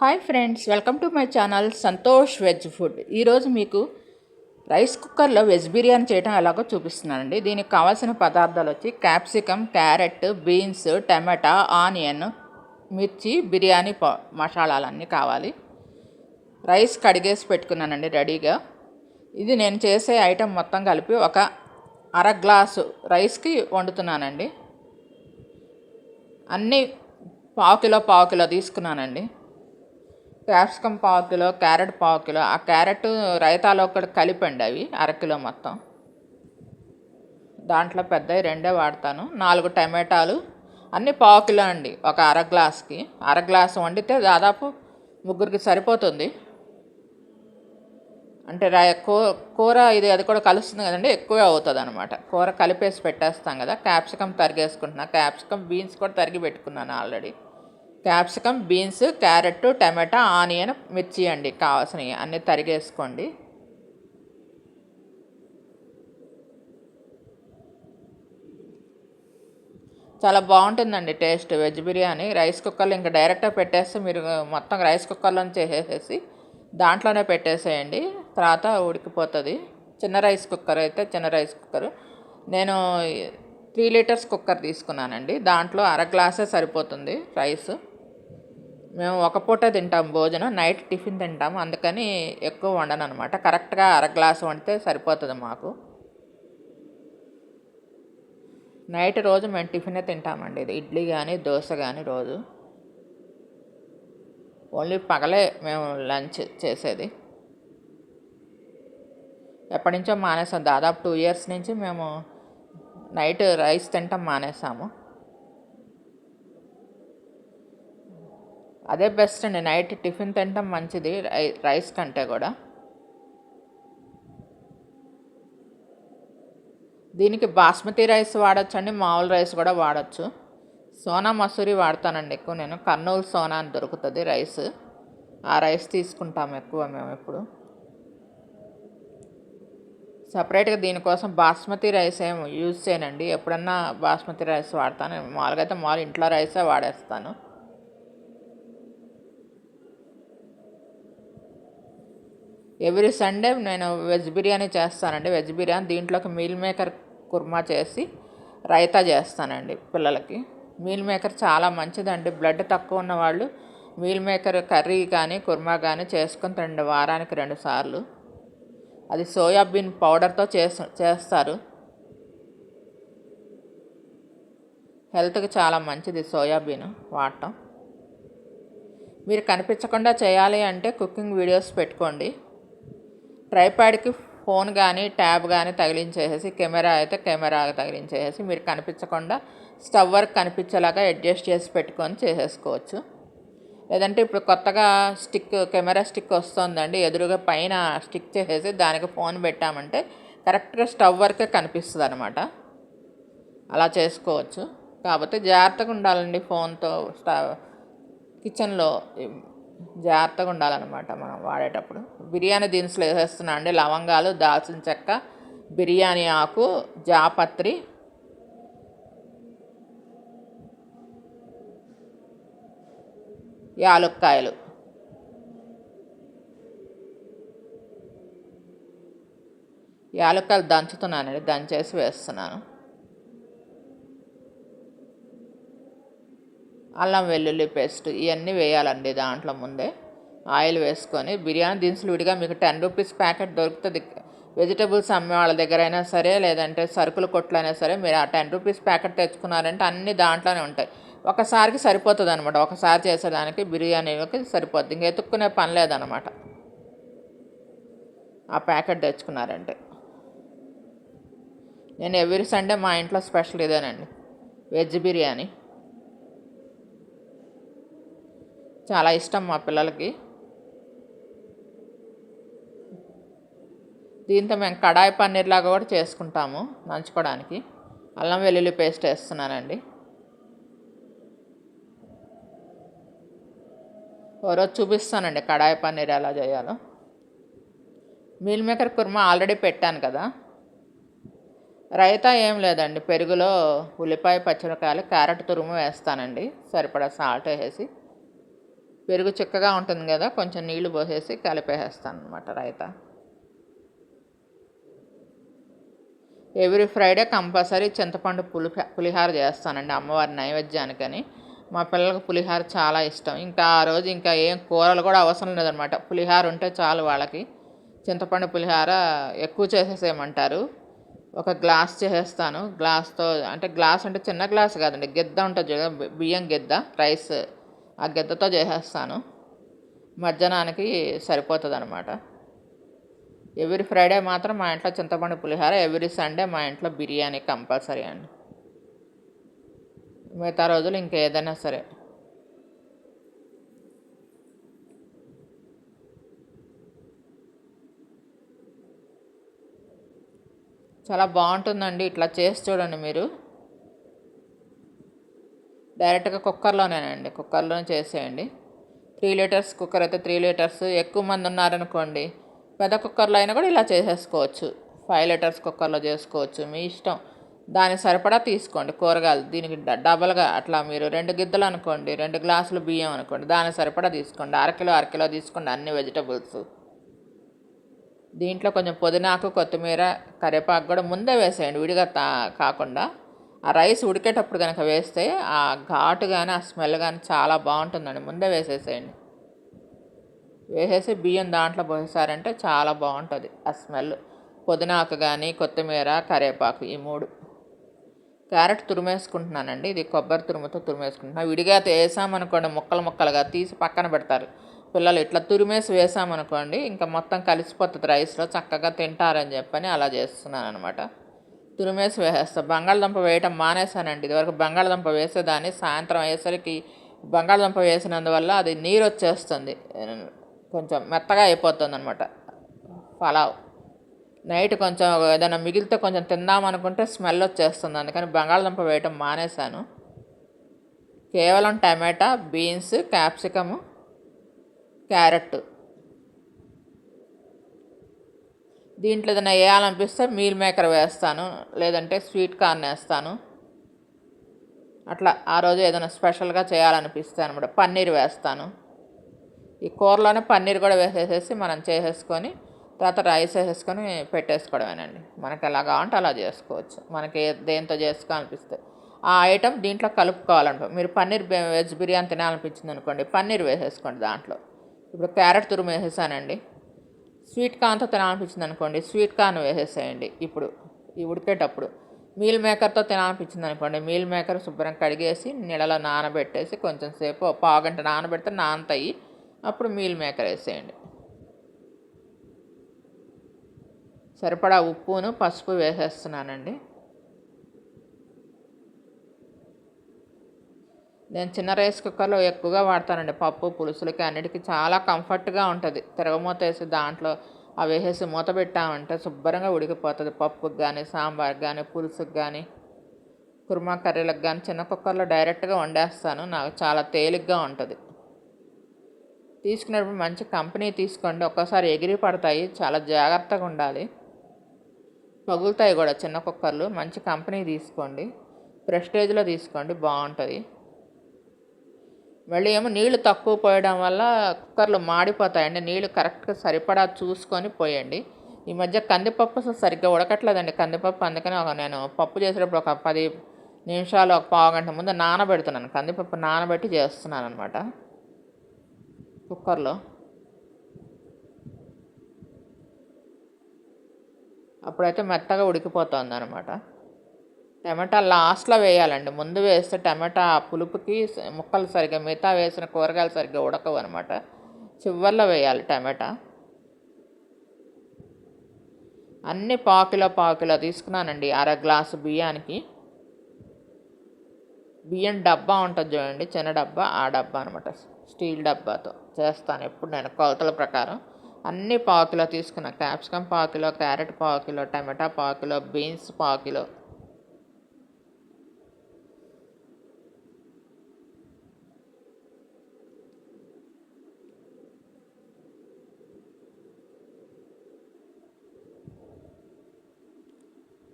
Hi friends welcome to my channel Santosh veg food. ఈరోజు మీకు rice కుక్కర్లో veg biryani చేయడం ఎలాగో చూపిస్తున్నానండి. దీనికి కావాల్సిన పదార్థాలు వచ్చి capsicum carrot beans tomato onion మిర్చి బిర్యానీ మసాలాలన్నీ కావాలి. రైస్ కడిగేసి పెట్టుకున్నానండి రెడీగా. ఇది నేను చేసే ఐటెం మొత్తం కలిపి ఒక అర గ్లాసు రైస్కి వండుతున్నానండి. అన్నీ పావు కిలో పావు కిలో తీసుకున్నానండి. క్యాప్సికమ్ పావు కిలో క్యారెట్ పావు కిలో ఆ క్యారెట్ రైతాలో ఒకటి కలిపండి అవి అరకిలో మొత్తం. దాంట్లో పెద్దవి రెండే వాడతాను. నాలుగు టమాటాలు అన్నీ పావు కిలో అండి ఒక అర గ్లాస్కి. అర గ్లాస్ వండితే దాదాపు ముగ్గురికి సరిపోతుంది. అంటే రా కూర ఇది అది కూడా కలుస్తుంది కదండి ఎక్కువే అవుతుంది అనమాట కూర కలిపేసి పెట్టేస్తాం కదా క్యాప్సికమ్ తరిగేసుకుంటున్నా. క్యాప్సికమ్ బీన్స్ కూడా తరిగి పెట్టుకున్నాను already. Capsicum beans carrot tomato onion మిర్చి అండి కావాల్సినవి అన్నీ తరిగేసుకోండి. చాలా బాగుంటుందండి టేస్ట్. వెజ్ బిర్యానీ రైస్ కుక్కర్లో ఇంకా డైరెక్ట్గా పెట్టేస్తే మీరు మొత్తం రైస్ కుక్కర్లో చేసేసి దాంట్లోనే పెట్టేసేయండి. తర్వాత ఉడికిపోతుంది. చిన్న రైస్ కుక్కర్ అయితే చిన్న రైస్ కుక్కర్. నేను త్రీ లీటర్స్ కుక్కర్ తీసుకున్నానండి. దాంట్లో అర గ్లాసే సరిపోతుంది రైస్. మేము ఒక పూట తింటాం భోజనం నైట్ టిఫిన్ తింటాం. అందుకని ఎక్కువ వండను అనమాట కరెక్ట్గా అర గ్లాస్ వండితే సరిపోతుంది మాకు. నైట్ రోజు మేము టిఫినే తింటామండి. ఇది ఇడ్లీ కానీ దోశ కానీ రోజు. ఓన్లీ పగలే మేము లంచ్ చేసేది. ఎప్పటి నుంచో మానేసాం. దాదాపు టూ ఇయర్స్ నుంచి మేము నైట్ రైస్ తింటాం మానేసాము. అదే బెస్ట్ అండి. నైట్ టిఫిన్ తినటం మంచిది. రై- రైస్ కంటే కూడా. దీనికి బాస్మతి రైస్ వాడచ్చండి మామూలు రైస్ కూడా వాడచ్చు. సోనా మసూరి వాడతానండి ఎక్కువ నేను. కర్నూలు సోనా అని దొరుకుతుంది రైస్ ఆ రైస్ తీసుకుంటాం ఎక్కువ మేము ఎప్పుడు. సపరేట్గా దీనికోసం బాస్మతి రైస్ ఏం యూజ్ చేయనండి. ఎప్పుడన్నా బాస్మతి రైస్ వాడతాను. మామూలుగా అయితే మామూలు ఇంట్లో రైసే వాడేస్తాను. ఎవ్రీ సండే నేను వెజ్ బిర్యానీ చేస్తానండి. వెజ్ బిర్యానీ దీంట్లోకి మీల్ మేకర్ కుర్మా చేసి రైతా చేస్తానండి పిల్లలకి. మీల్ మేకర్ చాలా మంచిదండి. బ్లడ్ తక్కువ ఉన్న వాళ్ళు మీల్ మేకర్ కర్రీ కానీ కుర్మా కానీ చేసుకుని రెండు వారానికి రెండు సార్లు. అది సోయాబీన్ పౌడర్తో చేసు చేస్తారు. హెల్త్కి చాలా మంచిది సోయాబీన్ వాడటం. మీరు కనిపించకుండా చేయాలి అంటే కుకింగ్ వీడియోస్ పెట్టుకోండి. ట్రైప్యాడ్కి ఫోన్ కానీ ట్యాబ్ కానీ తగిలించేసేసి కెమెరా అయితే కెమెరా తగిలించేసేసి మీరు కనిపించకుండా స్టవ్ వర్క్ కనిపించేలాగా అడ్జస్ట్ చేసి పెట్టుకొని చేసేసుకోవచ్చు. లేదంటే ఇప్పుడు కొత్తగా స్టిక్ కెమెరా స్టిక్ వస్తుందండి ఎదురుగా పైన స్టిక్ చేసేసి దానికి ఫోన్ పెట్టామంటే కరెక్ట్గా స్టవ్ వర్కే కనిపిస్తుంది అనమాట అలా చేసుకోవచ్చు. కాకపోతే జాగ్రత్తగా ఉండాలండి ఫోన్తో స్టవ్ కిచెన్లో జాగ్రత్తగా ఉండాలన్నమాట మనం వాడేటప్పుడు. బిర్యానీ దినుసులు వేసేస్తున్నా అండి. లవంగాలు దాల్చిన చెక్క బిర్యానీ ఆకు జాపత్రి. యాలుక్కాయలు. యాలుక్కాయలు దంచుతున్నానండి. దంచేసి వేస్తున్నాను. అల్లం వెల్లుల్లి పేస్ట్ ఇవన్నీ వేయాలండి దాంట్లో ముందే. ఆయిల్ వేసుకొని బిర్యానీ దినుసులు విడిగా మీకు టెన్ రూపీస్ ప్యాకెట్ దొరుకుతుంది. వెజిటబుల్స్ అమ్మే వాళ్ళ దగ్గర అయినా సరే లేదంటే సరుకుల కొట్లు అయినా సరే మీరు ఆ టెన్ రూపీస్ ప్యాకెట్ తెచ్చుకున్నారంటే అన్ని దాంట్లోనే ఉంటాయి. ఒకసారికి సరిపోతుంది అనమాట ఒకసారి చేసేదానికి బిర్యానీకి సరిపోద్ది. ఇంక ఎత్తుక్కునే పని లేదనమాట ఆ ప్యాకెట్ తెచ్చుకున్నారంటే. నేను ఎవ్రీ సండే మా ఇంట్లో స్పెషల్ ఇదేనండి. వెజ్ బిర్యానీ. చాలా ఇష్టం మా పిల్లలకి. దీంతో మేము కడాయి పన్నీర్ లాగా కూడా చేసుకుంటాము నంచుకోవడానికి అల్లం వెల్లుల్లి పేస్ట్ వేస్తున్నానండి. ఓ రోజు చూపిస్తానండి కడాయి పన్నీర్ ఎలా చేయాలో. మీల్ మేకర్ కుర్మా ఆల్రెడీ పెట్టాను కదా. రైతా ఏం లేదండి పెరుగులో ఉల్లిపాయ పచ్చిమిరకాయలు క్యారెట్ తురుము వేస్తానండి. సరిపడా సాల్ట్ వేసి. పెరుగు చిక్కగా ఉంటుంది కదా కొంచెం నీళ్ళు పోసేసి కలిపేసేస్తాను అనమాట రైతా. ఎవ్రీ ఫ్రైడే కంపల్సరీ చింతపండు పులి పులిహార చేస్తానండి అమ్మవారి నైవేద్యానికని. మా పిల్లలకు పులిహార చాలా ఇష్టం. ఇంకా ఆ రోజు ఇంకా ఏం కూరలు కూడా అవసరం లేదనమాట పులిహార ఉంటే చాలు వాళ్ళకి. చింతపండు పులిహార ఎక్కువ చేసేసేయమంటారు. ఒక గ్లాస్ చేసేస్తాను. గ్లాస్తో అంటే గ్లాస్ అంటే చిన్న గ్లాస్ కాదండి గిద్ద ఉంటుంది బియ్యం గిద్ద రైస్ ఆ గిద్దతో చేసేస్తాను. మధ్యాహ్నానికి సరిపోతుంది అనమాట ఎవ్రీ ఫ్రైడే మాత్రం మా ఇంట్లో చింతపండు పులిహార ఎవ్రీ సండే మా ఇంట్లో బిర్యానీ కంపల్సరీ అండి. మిగతా రోజులు ఇంకా ఏదైనా సరే. చాలా బాగుంటుందండి ఇట్లా చేసి చూడండి మీరు. డైరెక్ట్గా కుక్కర్లోనేనండి. కుక్కర్లోనే చేసేయండి. త్రీ లీటర్స్ కుక్కర్ అయితే త్రీ లీటర్స్. ఎక్కువ మంది ఉన్నారనుకోండి పెద్ద కుక్కర్లో అయినా కూడా ఇలా చేసేసుకోవచ్చు. ఫైవ్ లీటర్స్ కుక్కర్లో చేసుకోవచ్చు. మీ ఇష్టం. దాని సరిపడా తీసుకోండి కూరగాయలు. దీనికి డబల్గా అట్లా మీరు రెండు గిద్దలు అనుకోండి రెండు గ్లాసులు బియ్యం అనుకోండి దాని సరిపడా తీసుకోండి. అరకిలో అరకిలో తీసుకోండి అన్ని వెజిటబుల్స్. దీంట్లో కొంచెం పుదీనాకు కొత్తిమీర కరివేపాకు కూడా ముందే వేసేయండి. విడిగా తా కాకుండా ఆ రైస్ ఉడికేటప్పుడు కనుక వేస్తే ఆ ఘాటు కానీ ఆ స్మెల్ కానీ చాలా బాగుంటుందండి. ముందే వేసేసేయండి. వేసేసి బియ్యం దాంట్లో పోసేసారంటే చాలా బాగుంటుంది ఆ స్మెల్. పుదీనాకు కానీ కొత్తిమీర కరివేపాకు ఈ మూడు. క్యారెట్ తురిమేసుకుంటున్నానండి. ఇది కొబ్బరి తురుముతో తురిమేసుకుంటున్నాను విడిగా వేసామనుకోండి ముక్కలు ముక్కలుగా తీసి పక్కన పెడతారు. పిల్లలు ఇట్లా తురిమేసి వేసామనుకోండి ఇంకా మొత్తం కలిసిపోతుంది రైస్లో. చక్కగా తింటారని చెప్పని అలా చేస్తున్నాను అనమాట తురిమేసి వేసేస్తాను బంగాళదుంప వేయటం మానేశానండి. ఇదివరకు బంగాళదుంప వేసేదాన్ని. సాయంత్రం అయ్యేసరికి బంగాళదుంప వేసినందువల్ల అది నీరు వచ్చేస్తుంది కొంచెం మెత్తగా అయిపోతుంది అనమాట పలావ్. నైట్ కొంచెం ఏదైనా మిగిలితే కొంచెం తిందామనుకుంటే స్మెల్ వచ్చేస్తుంది అందుకని బంగాళదుంప వేయటం మానేశాను. కేవలం టమాటా బీన్స్ క్యాప్సికము క్యారెట్ దీంట్లో ఏదైనా వేయాలనిపిస్తే మీల్ మేకర్ వేస్తాను లేదంటే స్వీట్ కార్న్ వేస్తాను. అట్లా ఆ రోజు ఏదైనా స్పెషల్గా చేయాలనిపిస్తే అనమాట పన్నీర్ వేస్తాను. ఈ కూరలోనే పన్నీర్ కూడా వేసేసేసి మనం చేసేసుకొని తర్వాత రైస్ వేసేసుకొని పెట్టేసుకోవడమేనండి. మనకి ఎలా కావాలంటే అలా చేసుకోవచ్చు. మనకి దేంతో చేసుకోవాలనిపిస్తే. ఆ ఐటెం దీంట్లో కలుపుకోవాలంట మీరు పన్నీర్ వెజ్ బిర్యానీ తినాలనిపించింది అనుకోండి పన్నీర్ వేసేసుకోండి దాంట్లో. ఇప్పుడు క్యారెట్ తురుము వేసేసానండి. స్వీట్ కార్న్తో తినాలనిపించింది అనుకోండి స్వీట్ కార్న్ వేసేసేయండి. ఇప్పుడు ఈ ఉడికేటప్పుడు. మీల్ మేకర్తో తినాలనిపించింది అనుకోండి మీల్ మేకర్ శుభ్రం కడిగేసి నీళ్ళలో నానబెట్టేసి కొంచెం సేపు పావుగంట నానబెడితే నానతాయి. అప్పుడు మీల్ మేకర్ వేసేయండి. సరిపడా ఉప్పును పసుపు వేసేస్తున్నానండి. నేను చిన్న రైస్ కుక్కర్లో ఎక్కువగా వాడతానండి. పప్పు పులుసులకి అన్నిటికీ చాలా కంఫర్ట్గా ఉంటుంది. తిరగమూత వేసి దాంట్లో అవి వేసేసి మూత పెట్టామంటే శుభ్రంగా ఉడికిపోతుంది. పప్పుకి కానీ సాంబార్కి కానీ పులుసుకి కానీ కుర్మా కర్రీలకు కానీ చిన్న కుక్కర్లో డైరెక్ట్గా వండేస్తాను. నాకు చాలా తేలిగ్గా ఉంటుంది. తీసుకునేటప్పుడు మంచి కంపెనీ తీసుకోండి. ఒక్కోసారి ఎగిరి పడతాయి. చాలా జాగ్రత్తగా ఉండాలి. పగులుతాయి కూడా చిన్న కుక్కర్లు. మంచి కంపెనీ తీసుకోండి. ప్రెస్టేజ్లో తీసుకోండి. బాగుంటుంది. మళ్ళీ ఏమో నీళ్ళు తక్కువ పోయడం వల్ల కుక్కర్లు మాడిపోతాయండి. నీళ్ళు కరెక్ట్గా సరిపడా చూసుకొని పోయండి. ఈ మధ్య కందిపప్పు అసలు సరిగ్గా ఉడకట్లేదండి కందిపప్పు. అందుకని ఒక నేను పప్పు చేసేటప్పుడు ఒక పది నిమిషాలు ఒక పావు గంట ముందు నానబెడుతున్నాను. కందిపప్పు నానబెట్టి చేస్తున్నాను అనమాట కుక్కర్లో. అప్పుడైతే మెత్తగా ఉడికిపోతుంది అనమాట టమాటా లాస్ట్లో వేయాలండి. ముందు వేస్తే టమాటా పులుపుకి ముక్కలు సరిగ్గా మిగతా వేసిన కూరగాయలు సరిగ్గా ఉడకవు అనమాట చివరిలో వేయాలి టమాటా. అన్ని పాకిలో పాకిలో తీసుకున్నానండి అర గ్లాసు బియ్యానికి. బియ్యం డబ్బా ఉంటుంది చూడండి చిన్న డబ్బా ఆ డబ్బా అనమాట స్టీల్ డబ్బాతో చేస్తాను ఎప్పుడు నేను కొలతల ప్రకారం. అన్ని పాకిలో తీసుకున్నా. క్యాప్సికమ్ పాకిలో క్యారెట్ పాకిలో టమాటా పాకిలో బీన్స్ పాకిలో.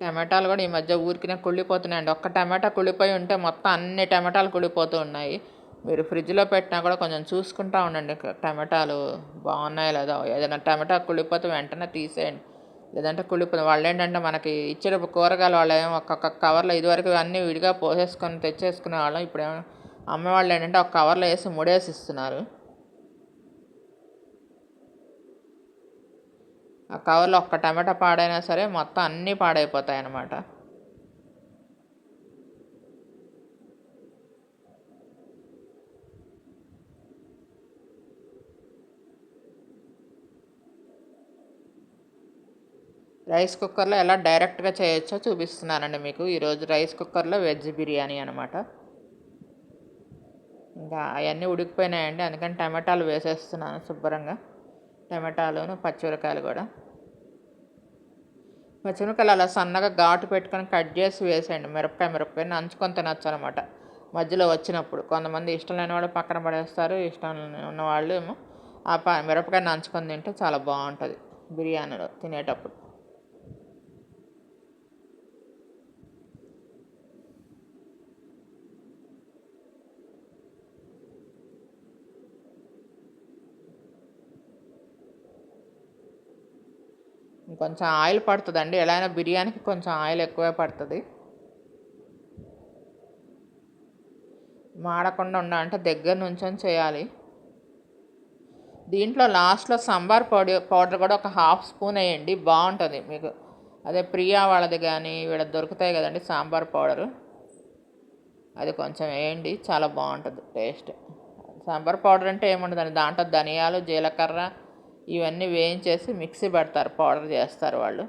టమాటాలు కూడా ఈ మధ్య ఊరికినే కుళ్ళిపోతున్నాయండి. ఒక్క టమాటా కుళ్ళిపోయి ఉంటే మొత్తం అన్ని టమాటాలు కుళ్ళిపోతూ ఉన్నాయి. మీరు ఫ్రిడ్జ్లో పెట్టినా కూడా కొంచెం చూసుకుంటా ఉండండి. టమాటాలు బాగున్నాయో లేదో. ఏదైనా టమాటా కుళ్ళిపోతే వెంటనే తీసేయండి. లేదంటే కుళ్ళిపోతుంది. వాళ్ళు ఏంటంటే మనకి ఇచ్చేటప్పుడు కూరగాయలు వాళ్ళు ఏమో ఒక్కొక్క కవర్లో ఇదివరకు అన్నీ విడిగా పోసేసుకొని తెచ్చేసుకునే వాళ్ళం. ఇప్పుడు ఏమో అమ్మేవాళ్ళు ఏంటంటే ఒక కవర్లో వేసి ముడేసి ఇస్తున్నారు ఆ కవర్లో ఒక్క టమాటా పాడైనా సరే మొత్తం అన్నీ పాడైపోతాయి అన్నమాట రైస్ కుక్కర్లో ఎలా డైరెక్ట్గా చేయొచ్చో చూపిస్తున్నానండి మీకు. ఈరోజు రైస్ కుక్కర్లో వెజ్ బిర్యానీ అనమాట ఇంకా అవన్నీ ఉడికిపోయినాయండి అందుకని టమాటాలు వేసేస్తున్నాను శుభ్రంగా. టమాటాలును పచ్చిమిరకాయలు కూడా. పచ్చిమిరపకాయలు అలా సన్నగా ఘాటు పెట్టుకొని కట్ చేసి వేసేయండి. మిరపకాయ మిరపకాయ నంచుకొని తినచ్చు అనమాట మధ్యలో వచ్చినప్పుడు కొంతమంది ఇష్టం లేని వాళ్ళు పక్కన పడేస్తారు. ఇష్టం ఉన్నవాళ్ళు ఏమో ఆ ప మిరపకాయ నంచుకొని తింటే చాలా బాగుంటుంది బిర్యానీలో తినేటప్పుడు. కొంచెం ఆయిల్ పడుతుందండి. ఎలా అయినా బిర్యానీకి కొంచెం ఆయిల్ ఎక్కువే పడుతుంది. మాడకుండా ఉండాలంటే దగ్గర నుంచొని చేయాలి. దీంట్లో లాస్ట్లో సాంబార్ పౌడర్ పౌడర్ కూడా ఒక హాఫ్ స్పూన్ వేయండి. బాగుంటుంది మీకు. అదే ప్రియా వాళ్ళది కానీ వీడ దొరుకుతాయి కదండి సాంబార్ పౌడరు. అది కొంచెం వేయండి. చాలా బాగుంటుంది టేస్ట్. సాంబార్ పౌడర్ అంటే ఏముండదండి? దాంట్లో ధనియాలు జీలకర్ర ఇవన్నీ వేయించేసి మిక్సీ పెడతారు పౌడర్ చేస్తారు వాళ్ళు.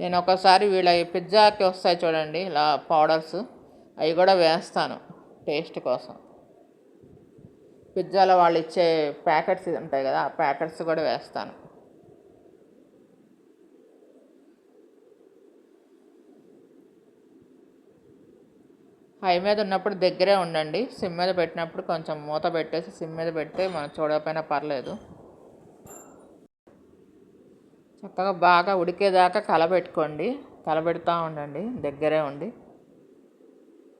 నేను ఒకసారి వీళ్ళ పిజ్జాకి వస్తాయి చూడండి ఇలా పౌడర్స్. అవి కూడా వేస్తాను టేస్ట్ కోసం. పిజ్జాలో వాళ్ళు ఇచ్చే ప్యాకెట్స్ ఉంటాయి కదా ఆ ప్యాకెట్స్ కూడా వేస్తాను. హై మీద ఉన్నప్పుడు దగ్గరే ఉండండి. సిమ్ మీద పెట్టినప్పుడు కొంచెం మూత పెట్టేసి సిమ్ మీద పెడితే మనం చూడకపోయినా పర్లేదు. చక్కగా బాగా ఉడికేదాకా కలబెట్టుకోండి కలబెడుతూ ఉండండి. దగ్గరే ఉండి.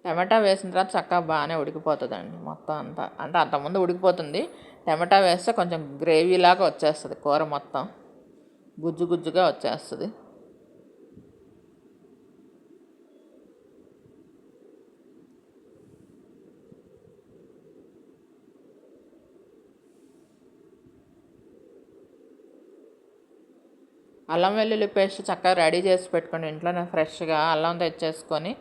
టమాటా వేసిన తర్వాత చక్కగా బాగానే ఉడికిపోతుందండి మొత్తం అంతా. అంటే అంతకుముందు ఉడికిపోతుంది. టమాటా వేస్తే కొంచెం గ్రేవీలాగా వచ్చేస్తుంది కూర మొత్తం. గుజ్జు గుజ్జుగా వచ్చేస్తుంది. అల్లం వెల్లుల్లి పేస్ట్ చక్కగా రెడీ చేసి పెట్టుకోండి. ఇంట్లోనే ఫ్రెష్గా అల్లం తెచ్చేసుకొని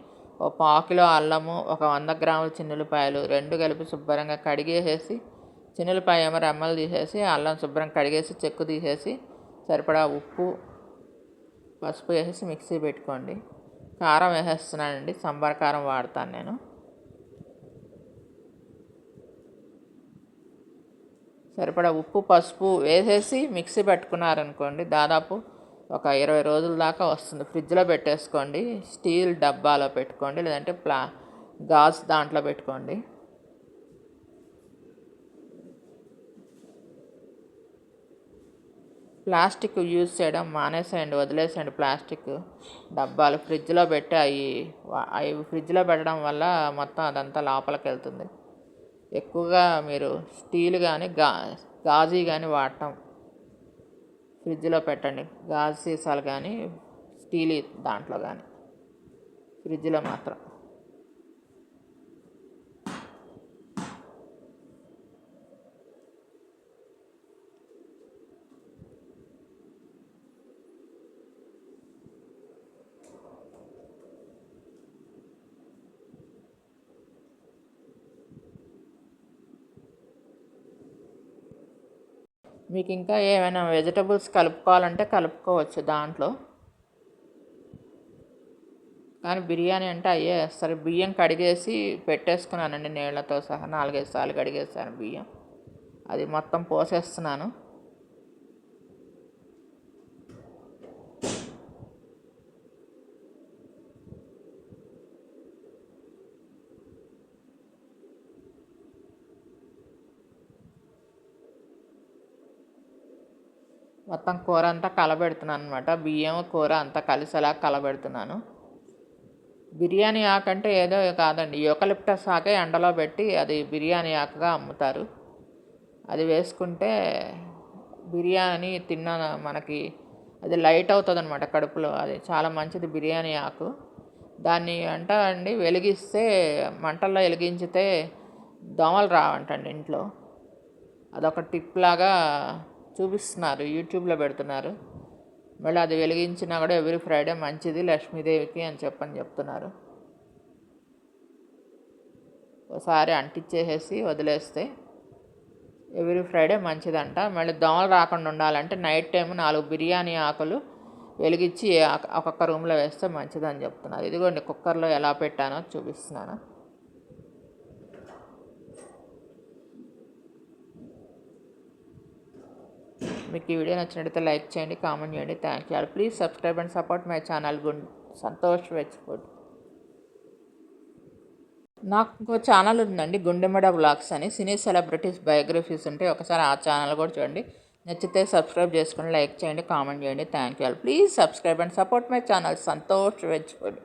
ఒక పాకిలో అల్లము ఒక వంద గ్రాముల చిన్నులపాయలు రెండు కలిపి శుభ్రంగా కడిగేసేసి చిన్నులపాయ ఏమో రెమ్మలు తీసేసి అల్లం శుభ్రంగా కడిగేసి చెక్కు తీసేసి సరిపడా ఉప్పు పసుపు వేసేసి మిక్సీ పెట్టుకోండి. కారం వేసేస్తున్నానండి. సాంబార్ కారం వాడతాను నేను. సరిపడా ఉప్పు పసుపు వేసేసి మిక్సీ పెట్టుకున్నారనుకోండి దాదాపు ఒక ఇరవై రోజుల దాకా వస్తుంది. ఫ్రిడ్జ్లో పెట్టేసుకోండి. స్టీల్ డబ్బాలో పెట్టుకోండి. లేదంటే ప్లా గాజు దాంట్లో పెట్టుకోండి. ప్లాస్టిక్ యూజ్ చేయడం మానేసేయండి వదిలేసేయండి ప్లాస్టిక్ డబ్బాలు. ఫ్రిడ్జ్లో పెట్టి అవి అవి ఫ్రిడ్జ్లో పెట్టడం వల్ల మొత్తం అదంతా లోపలికి వెళ్తుంది ఎక్కువగా మీరు స్టీల్ కానీ గా గాజు కానీ వాడటం ఫ్రిడ్జ్లో పెట్టండి. గాజు సీసాలు కానీ స్టీల్ దాంట్లో కానీ ఫ్రిడ్జ్లో మాత్రం. మీకు ఇంకా ఏమైనా వెజిటబుల్స్ కలుపుకోవాలంటే కలుపుకోవచ్చు దాంట్లో. కానీ బిర్యానీ అంటే అయ్యే సరే బియ్యం కడిగేసి పెట్టేసుకున్నానండి నీళ్ళతో సహా. నాలుగైదు సార్లు కడిగేసాను బియ్యం. అది మొత్తం పోసేస్తున్నాను. మొత్తం కూర అంతా కలబెడుతున్నాను అనమాట బియ్యం కూర అంతా కలిసేలా కలబెడుతున్నాను. బిర్యానీ ఆకు అంటే ఏదో కాదండి. యూకలిప్టస్ ఆకే ఎండలో పెట్టి అది బిర్యానీ ఆకుగా అమ్ముతారు. అది వేసుకుంటే బిర్యానీ తిన్న మనకి అది లైట్ అవుతుంది అనమాట కడుపులో. అది చాలా మంచిది బిర్యానీ ఆకు. దాన్ని అంట అండి వెలిగిస్తే మంటల్లో వెలిగించితే దోమలు రావంటండి ఇంట్లో. అదొక టిప్ లాగా చూపిస్తున్నారు యూట్యూబ్లో పెడుతున్నారు. మళ్ళీ అది వెలిగించినా కూడా ఎవ్రీ ఫ్రైడే మంచిది లక్ష్మీదేవికి అని చెప్పని చెప్తున్నారు. ఒకసారి అంటించేసేసి వదిలేస్తే ఎవ్రీ ఫ్రైడే మంచిదంట. మళ్ళీ దోమలు రాకుండా ఉండాలంటే నైట్ టైం నాలుగు బిర్యానీ ఆకులు వెలిగించి ఒక్కొక్క రూమ్లో వేస్తే మంచిదని చెప్తున్నారు. ఇదిగోండి కుక్కర్లో ఎలా పెట్టానో చూపిస్తున్నాను. మీకు ఈ వీడియో నచ్చినట్లయితే లైక్ చేయండి కామెంట్ చేయండి. Thank you please subscribe and support my channel good Santosh veg food. నాకు ఇంకో ఛానల్ ఉందండి గుండెమడ బ్లాగ్స్ అని. సినీ సెలబ్రిటీస్ బయోగ్రఫీస్ ఉంటాయి. ఒకసారి ఆ ఛానల్ కూడా చూడండి. నచ్చితే సబ్స్క్రైబ్ చేసుకుని లైక్ చేయండి కామెంట్ చేయండి. Thank you please subscribe and support my channel Santosh veg food.